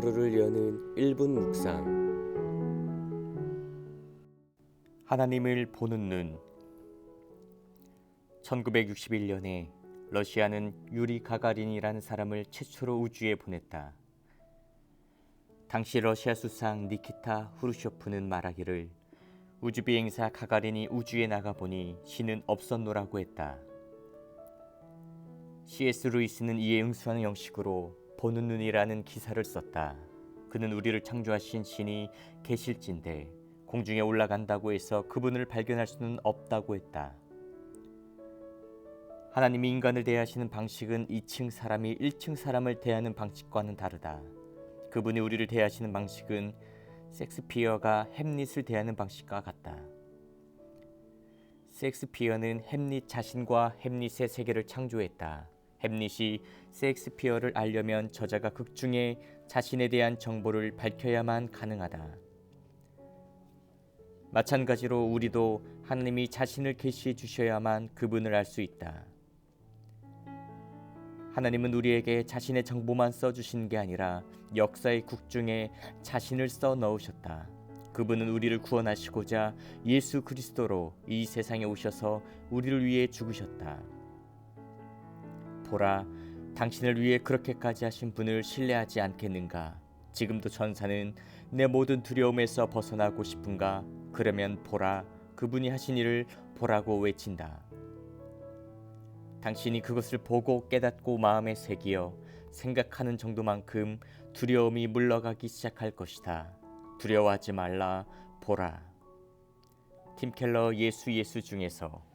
하루를 여는 1분 묵상 하나님을 보는 눈 1961년에 러시아는 유리 가가린이라는 사람을 최초로 우주에 보냈다. 당시 러시아 수상 니키타 후르쇼프는 말하기를 우주 비행사 가가린이 우주에 나가 보니 신은 없었노라고 했다. C.S. 루이스는 이에 응수하는 형식으로 보는 눈이라는 기사를 썼다. 그는 우리를 창조하신 신이 계실진데 공중에 올라간다고 해서 그분을 발견할 수는 없다고 했다. 하나님이 인간을 대하시는 방식은 2층 사람이 1층 사람을 대하는 방식과는 다르다. 그분이 우리를 대하시는 방식은 섹스피어가 햄릿을 대하는 방식과 같다. 섹스피어는 햄릿 자신과 햄릿의 세계를 창조했다. 햄릿이 섹스피어를 알려면 저자가 극중에 자신에 대한 정보를 밝혀야만 가능하다. 마찬가지로 우리도 하나님이 자신을 계시해 주셔야만 그분을 알 수 있다. 하나님은 우리에게 자신의 정보만 써 주신 게 아니라 역사의 국중에 자신을 써 넣으셨다. 그분은 우리를 구원하시고자 예수 그리스도로 이 세상에 오셔서 우리를 위해 죽으셨다. 보라, 당신을 위해 그렇게까지 하신 분을 신뢰하지 않겠는가? 지금도 전사는 내 모든 두려움에서 벗어나고 싶은가? 그러면 보라, 그분이 하신 일을 보라고 외친다. 당신이 그것을 보고 깨닫고 마음에 새기어 생각하는 정도만큼 두려움이 물러가기 시작할 것이다. 두려워하지 말라, 보라. 팀 켈러 예수 예수 중에서